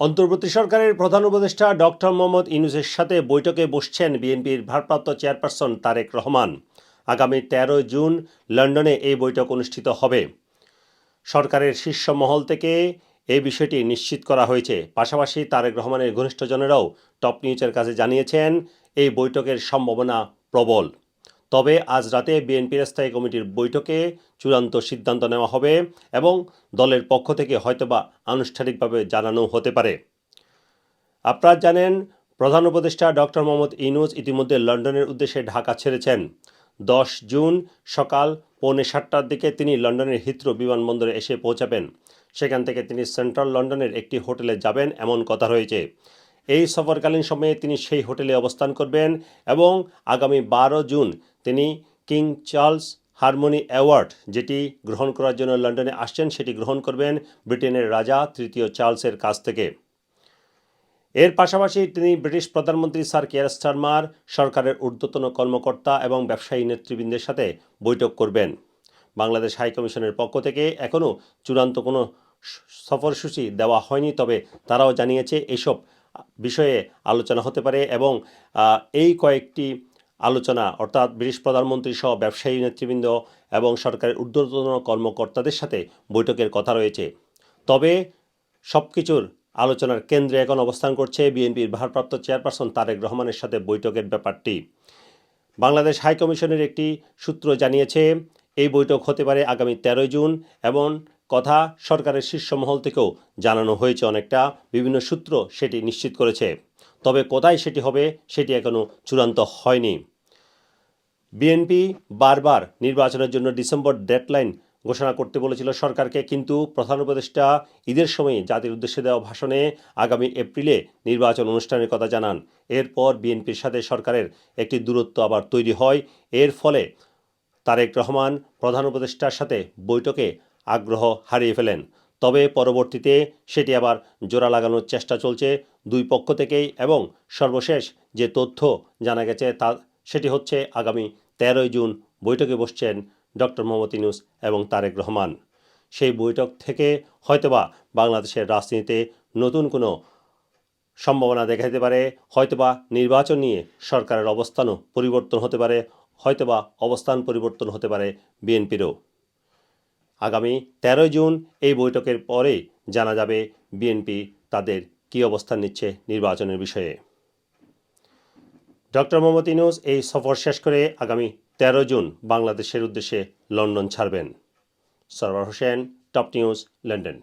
অন্তর্বর্তী সরকারের প্রধান উপদেষ্টা ডক্টর মোহাম্মদ ইনুসের সাথে বৈঠকে বসছেন বিএনপির ভারপ্রাপ্ত চেয়ারপারসন তারেক রহমান। আগামী তেরো জুন লন্ডনে এই বৈঠক অনুষ্ঠিত হবে। সরকারের শীর্ষ মহল থেকে এই বিষয়টি নিশ্চিত করা হয়েছে। পাশাপাশি তারেক রহমানের ঘনিষ্ঠজনেরাও টপ নিউজের কাছে জানিয়েছেন, এই বৈঠকের সম্ভাবনা প্রবল। তবে আজ রাতে বিএনপির স্থায়ী কমিটির বৈঠকে চূড়ান্ত সিদ্ধান্ত নেওয়া হবে এবং দলের পক্ষ থেকে হয়তোবা আনুষ্ঠানিকভাবে জানানো হতে পারে। আপনারা জানেন, প্রধান উপদেষ্টা ডক্টর মোহাম্মদ ইনুজ ইতিমধ্যে লন্ডনের উদ্দেশ্যে ঢাকা ছেড়েছেন। দশ জুন সকাল পৌনে সাতটার দিকে তিনি লন্ডনের হিথ্রো বিমানবন্দরে এসে পৌঁছাবেন। সেখান থেকে তিনি সেন্ট্রাল লন্ডনের একটি হোটেলে যাবেন, এমন কথা রয়েছে। এই সফরকালীন সময়ে তিনি সেই হোটেলে অবস্থান করবেন এবং আগামী বারো জুন তিনি কিং চার্লস হারমোনি অ্যাওয়ার্ড, যেটি গ্রহণ করার জন্য লন্ডনে আসছেন, সেটি গ্রহণ করবেন ব্রিটেনের রাজা তৃতীয় চার্লসের কাছ থেকে। এর পাশাপাশি তিনি ব্রিটিশ প্রধানমন্ত্রী স্যার কেয়ার স্টারমার, সরকারের ঊর্ধ্বতন কর্মকর্তা এবং ব্যবসায়ী নেতৃবৃন্দের সাথে বৈঠক করবেন। বাংলাদেশ হাই কমিশনের পক্ষ থেকে এখনও চূড়ান্ত কোনো সফরসূচি দেওয়া হয়নি, তবে তারাও জানিয়েছে এসব বিষয়ে আলোচনা হতে পারে এবং এই কয়েকটি আলোচনা অর্থাৎ ব্রিটিশ প্রধানমন্ত্রী সহ ব্যবসায়ী নেতৃবৃন্দ এবং সরকারের ঊর্ধ্বতন কর্মকর্তাদের সাথে বৈঠকের কথা রয়েছে। তবে সব কিছুর আলোচনার কেন্দ্রে এখন অবস্থান করছে বিএনপির ভারপ্রাপ্ত চেয়ারপারসন তারেক রহমানের সাথে বৈঠকের ব্যাপারটি। বাংলাদেশ হাই কমিশনের একটি সূত্র জানিয়েছে, এই বৈঠক হতে পারে আগামী তেরোই জুন এবং কথা সরকারের শীর্ষ মহল থেকেও জানানো হয়েছে অনেকটা। বিভিন্ন সূত্র সেটি নিশ্চিত করেছে। তবে কোথায় সেটি হবে, সেটি এখনও চূড়ান্ত হয়নি। বিএনপি বারবার নির্বাচনের জন্য ডিসেম্বর ডেডলাইন ঘোষণা করতে বলেছিল সরকারকে, কিন্তু প্রধান উপদেষ্টা ঈদের সময় জাতির উদ্দেশ্যে দেওয়া ভাষণে আগামী এপ্রিলে নির্বাচন অনুষ্ঠানের কথা জানান। এরপর বিএনপির সাথে সরকারের একটি দূরত্ব আবার তৈরি হয়। এর ফলে তারেক রহমান, প্রধান উপদেষ্টার সাথে বৈঠকে আগ্রহ হারিয়ে ফেলেন। তবে পরবর্তীতে সেটি আবার জোড়া লাগানোর চেষ্টা চলছে দুই পক্ষ থেকেই এবং সর্বশেষ যে তথ্য জানা গেছে তা, সেটি হচ্ছে আগামী তেরোই জুন বৈঠকে বসছেন ডক্টর মোহাম্মদ ইউনুস এবং তারেক রহমান। সেই বৈঠক থেকে হয়তোবা বাংলাদেশের রাজনীতিতে নতুন কোনো সম্ভাবনা দেখা যেতে পারে, হয়তোবা নির্বাচন নিয়ে সরকারের অবস্থানও পরিবর্তন হতে পারে, হয়তোবা অবস্থান পরিবর্তন হতে পারে বিএনপিরও। আগামী তেরোই জুন এই বৈঠকের পরে জানা যাবে বিএনপি তাদের কী অবস্থান নিচ্ছে নির্বাচনের বিষয়ে। ডক্টর মোহাম্মদ ইনুস এই সফর শেষ করে আগামী তেরো জুন বাংলাদেশের উদ্দেশ্যে লন্ডন ছাড়বেন। Sarwar Hossain, top news, London.